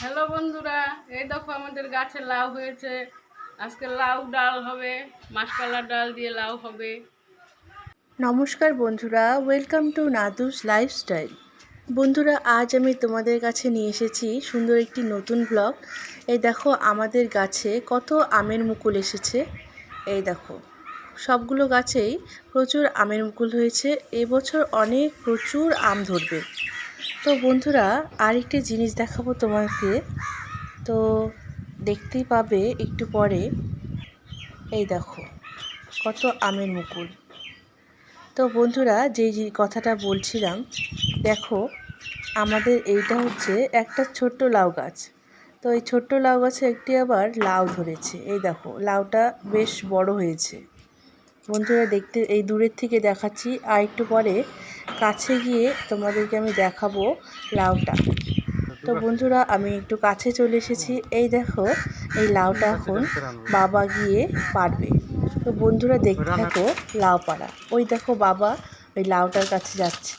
Hello বন্ধুরা, এই দেখো আমাদের গাছে লাউ হয়েছে। আজকে লাউ ডাল হবে মাসকালার ডাল দিয়ে লাউ হবে। নমস্কার বন্ধুরা ওয়েলকাম টু নাদুস লাইফস্টাইল বন্ধুরা, আজ আমি তোমাদের কাছে নিয়ে এসেছি সুন্দর একটি নতুন ব্লগ এই দেখো, আমাদের গাছে কত আমের মুকুল এসেছে। এই দেখো, সবগুলো গাছেই প্রচুর আমের মুকুল হয়েছে। এবছর অনেক প্রচুর আম ধরবে। তো বন্ধুরা, আরেকটি জিনিস দেখাবো তোমাকে। তো দেখতেই পাবে একটু পরে। এই দেখো, কত আমের মুকুল। তো বন্ধুরা যে যে কথাটা বলছিলাম, দেখো, আমাদের এইটা হচ্ছে একটা ছোট্ট লাউ গাছ। তো এই ছোট্ট লাউ গাছে একটি আবার লাউ ধরেছে। এই দেখো, লাউটা বেশ বড় হয়েছে। বন্ধুরা দেখতে এই দূরের থেকে দেখাচ্ছি। আর একটু পরে কাছে গিয়ে তোমাদেরকে আমি দেখাবো লাউটা। তো বন্ধুরা আমি একটু কাছে চলে এসেছি। এই দেখো এই লাউটা এখন বাবা গিয়ে পারবে তো বন্ধুরা দেখতে থাকো লাউ পাড়া। ওই দেখো বাবা ওই লাউটার কাছে যাচ্ছে।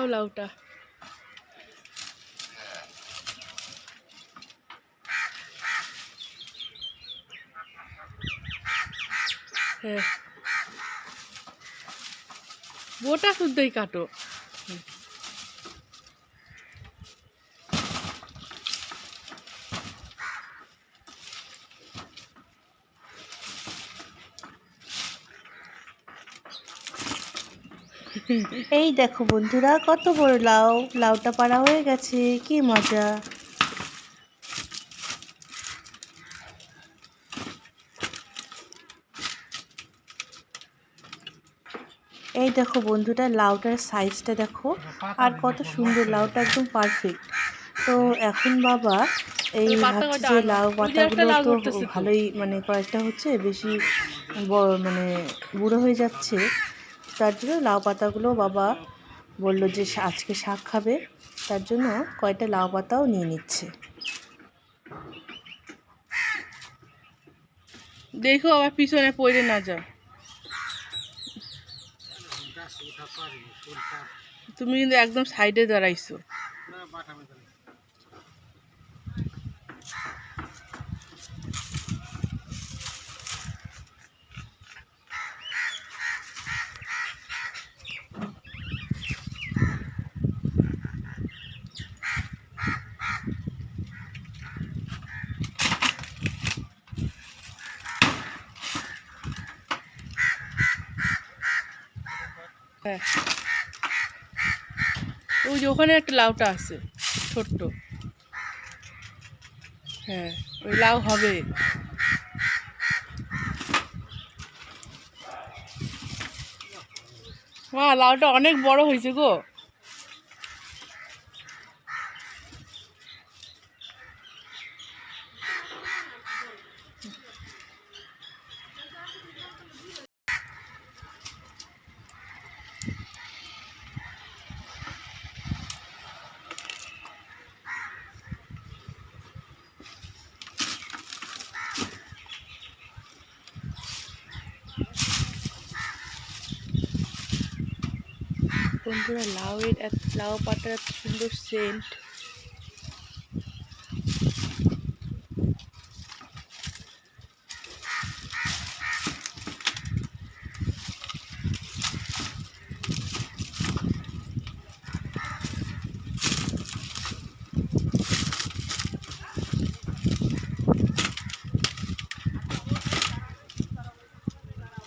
দেখাও লাউটা। হ্যাঁ। বোটা শুদ্ধই কাটো। এই দেখো বন্ধুরা কত বড় লাউ। লাউটা পাড়া হয়ে গেছে কি মজা। এই দেখো বন্ধুরা লাউটার সাইজটা দেখো আর কত সুন্দর লাউটা একদম পারফেক্ট তো এখন বাবা এই ভাবছে যে লাউ পাতাগুলো তো ভালোই মানে কয়েকটা হচ্ছে বেশি বড় মানে বুড়ো হয়ে যাচ্ছে। তার জন্য লাউ পাতাগুলো বাবা বলল যে আজকে শাক খাবে তার জন্য কয়টা লাউ পাতাও নিয়ে নিচ্ছে। দেখো আবার পিছনে পড়ে না যাও তুমি কিন্তু একদম সাইডে দাঁড়াইছো। হ্যাঁ। ওই যে ওখানে একটা লাউটা আছে, ছোট্ট। হ্যাঁ ওই লাউ হবে। মা, লাউটা অনেক বড় হয়েছে গো। বন্ধুরা লাউয়ের এত লাউ পাতার এত সুন্দর সেন্ট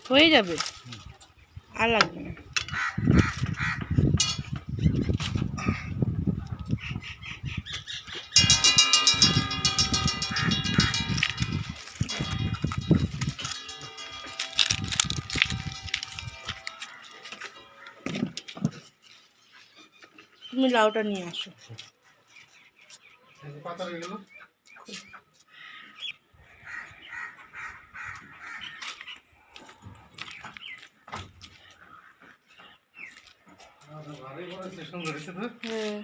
হয়ে যাবে? আর লাগবে না। তুমি লাউটা নিয়ে আসো হ্যাঁ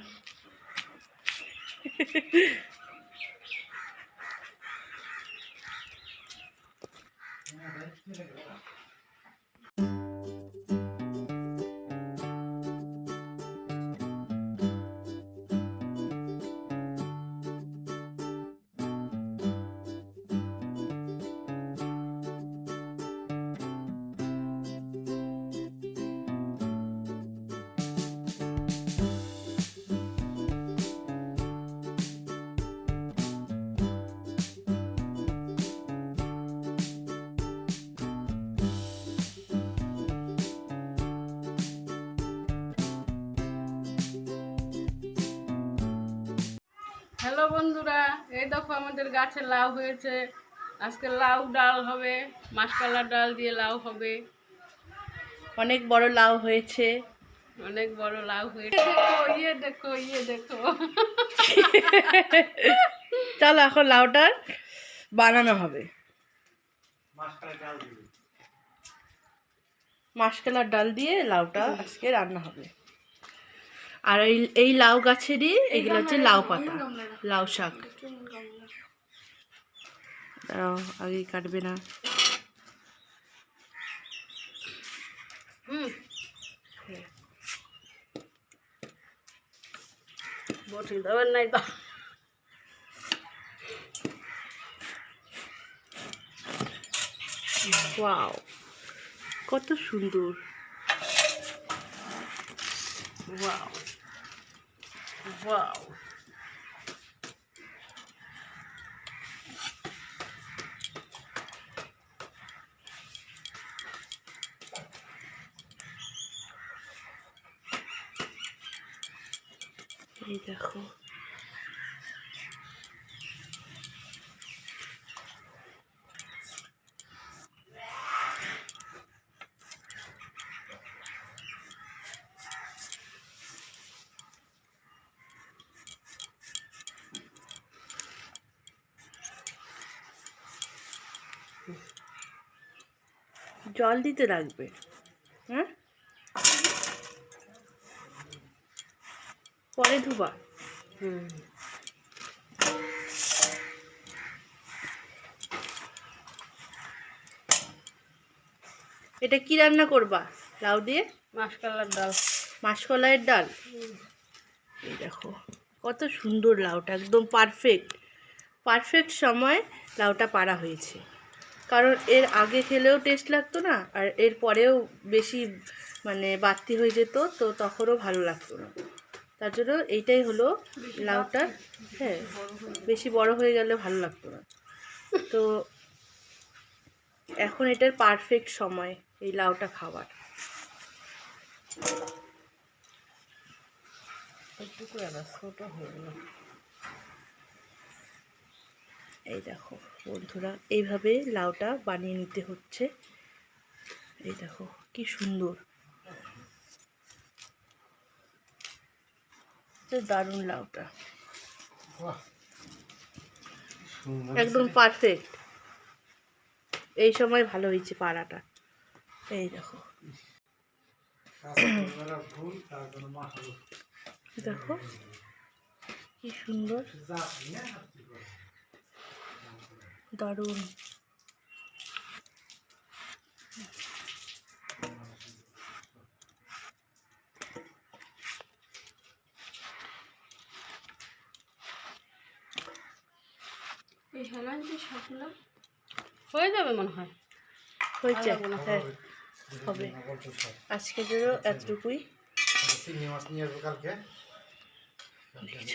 এই দেখো আমাদের গাছে লাউ হয়েছে। আজকে লাউ ডাল হবে মাসকালার ডাল দিয়ে লাউ হবে। অনেক বড় লাউ হয়েছে। অনেক বড় লাউ হয়েছে। দেখো ইয়ে দেখো ইয়ে দেখো। চলো এখন লাউটার বানানো হবে। মাসকালার ডাল দিয়ে। লাউটা আজকে রান্না হবে। আর এই এই লাউ গাছেরই এগুলো হচ্ছে লাউ পাতা লাউ শাক। দাঁড়াও আগে কাটবে না। নাই তো। ওয়াও কত সুন্দর। ওয়াও ওয়াও এই দেখো জল দিতে লাগবে। হ্যাঁ পরে ধুবা। হুম। এটা কি রান্না করবা? লাউ দিয়ে? মাসকলার ডাল। মাসকলাইয়ের ডাল? এই দেখো কত সুন্দর লাউটা একদম পারফেক্ট পারফেক্ট সময় লাউটা পাড়া হয়েছে। কারণ এর আগে খেলেও টেস্ট লাগতো না আর এর পরেও বেশি মানে বাড়তি হয়ে যেত তো তখনও ভালো লাগতো না। তার জন্য এইটাই হলো লাউটা। হ্যাঁ বেশি বড় হয়ে গেলে ভালো লাগতো না। তো এখন এটার পারফেক্ট সময় এই লাউটা খাওয়ার। একটু করে ছোট হয়ে গেল। এই দেখো বন্ধুরা এইভাবে লাউটা বানিয়ে নিতে হচ্ছে। এই দেখো কি সুন্দর। দারুণ লাউটা। একদম পারফেক্ট এই সময় ভালো হয়েছে পাড়াটা। এই দেখো। দেখো কি সুন্দর। দারুণ। এই হয়ে যাবে মনে হয়। হয়েছে হ্যাঁ হবে। আজকের জন্য এতটুকুই। চিংড়ি মাছ নিয়ে আসব কালকে। দেখছ?